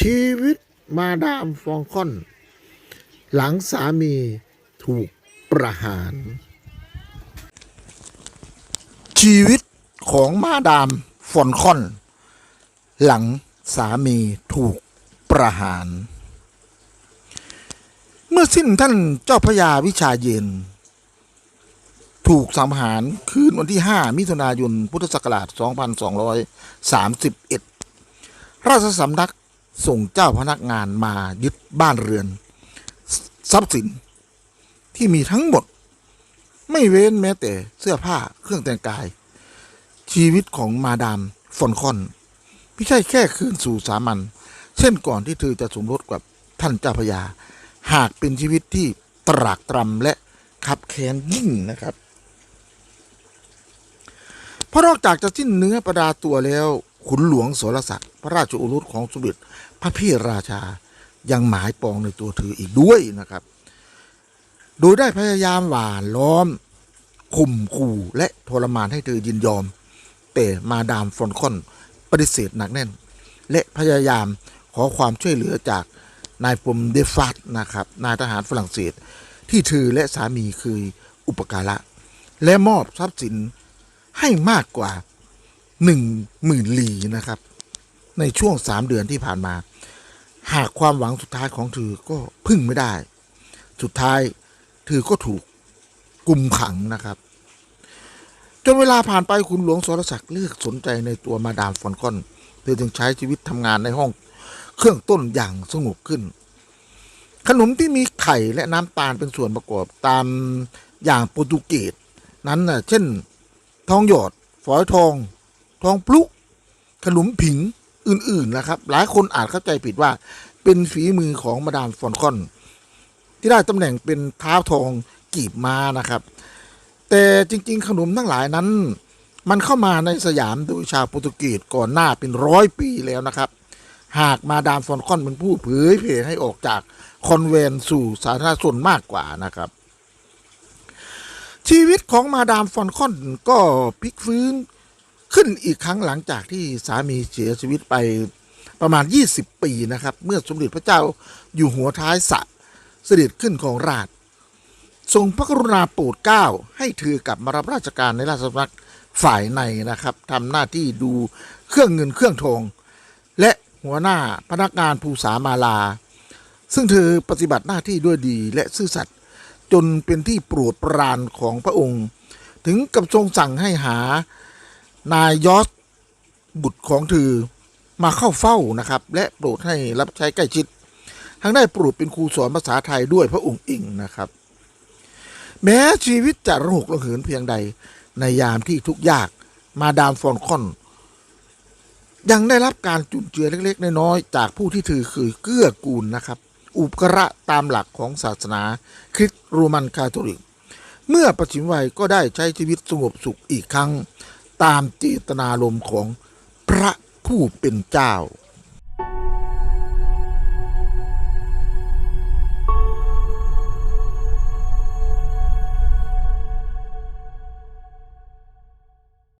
ชีวิตมาดามฟองคอน หลังสามีถูกประหาร ชีวิตของมาดามฟอนคอน หลังสามีถูกประหาร เมื่อสิ้นท่านเจ้าพระยาวิชาเย็น ถูกสังหารคืนวันที่ 5 มิถุนายน พุทธศักราช 2231 ราชสำนัก ส่งเจ้าพนักงานมายึดบ้านเรือน ทรัพย์สินที่มีทั้งหมด ไม่เว้นแม้แต่เสื้อผ้าเครื่องแต่งกาย ชีวิตของมาดามฟอนคอนไม่ใช่แค่คืนสู่สามัญเช่นก่อนที่เธอจะสมรสกับท่านเจ้าพยา หากเป็นชีวิตที่ตรากตรำและขับแค้นยิ่งนะครับ เพราะนอกจากจะสิ้นเนื้อประดาตัวแล้ว ขุนหลวงโสรศักดิ์พระราชโอรสของสมเด็จพระพี่ราชายังหมายปองในตัวเธออีกด้วยนะครับ โดยได้พยายามหวานล้อมข่มขู่และทรมานให้เธอยินยอม แต่มาดามฟอนคอนปฏิเสธหนักแน่น และพยายามขอความช่วยเหลือจากนายปมเดฟัตนะครับ นายทหารฝรั่งเศส ที่เธอและสามีเคยอุปการะ และมอบทรัพย์สินให้มากกว่า หนึ่งหมื่นลีนะครับ ในช่วงสามเดือนที่ผ่านมา หากความหวังสุดท้ายของเธอก็พึ่งไม่ได้ สุดท้ายเธอก็ถูกกุมขังนะครับ จนเวลาผ่านไปคุณหลวงสรศักดิ์เลือกสนใจในตัวมาดามฟอนคอนเธอจึงใช้ชีวิตทำงานในห้องเครื่องต้นอย่างสงบขึ้น ขนมที่มีไข่และน้ำตาลเป็นส่วนประกอบตามอย่างโปรตุเกสนั้นนะเช่น ทองหยอด ฝอยทอง ทองพลุขนมผิงอื่นๆนะครับ หลายคนอาจเข้าใจผิดว่า เป็นฝีมือของมาดามฟอนคอน ที่ได้ตำแหน่งเป็นท้าทองกีบม้านะครับ แต่จริง ๆ ขนมทั้งหลายนั้น มันเข้ามาในสยามโดยชาวโปรตุเกสก่อนหน้าเป็นร้อยปีแล้วนะครับ หากมาดามฟอนคอนเป็นผู้เผยเผยให้ออกจากคอนเวนสู่สาธารณชนมากกว่านะครับชีวิตของมาดามฟอนคอนก็พลิกฟื้น ขึ้นอีกครั้งหลังจากที่สามีเสียชีวิตไปประมาณ 20 ปีนะครับ เมื่อสมเด็จพระเจ้าอยู่หัวท้ายสระเสด็จขึ้นของราช ทรงพระกรุณาโปรดเกล้าให้เธอกลับมารับราชการในราชสำนักฝ่ายในนะครับทำหน้าที่ดูเครื่องเงินเครื่องทองและหัวหน้าพนักงานภูษามาลา ซึ่งเธอปฏิบัติหน้าที่ด้วยดีและซื่อสัตย์จนเป็นที่โปรดปรานของพระองค์ ถึงกับทรงสั่งให้หา นายยอสบุตรของเธอมาเข้าเฝ้านะครับ และโปรดให้รับใช้ใกล้ชิด ทั้งได้โปรดเป็นครูสอนภาษาไทยด้วยพระองค์เองนะครับ แม้ชีวิตจะระหกระเหินเพียงใดในยามที่ทุกยากมาดามฟอนคอน ยังได้รับการจุนเจือเล็ก ๆ น้อยๆจากผู้ที่ถือคือเกื้อกูลนะครับ อุปการะตามหลักของศาสนาคริสต์โรมันคาทอลิก เมื่อประชิมวัยก็ได้ใช้ชีวิตสงบสุขอีกครั้ง ตามเจตนารมณ์ของพระผู้เป็นเจ้า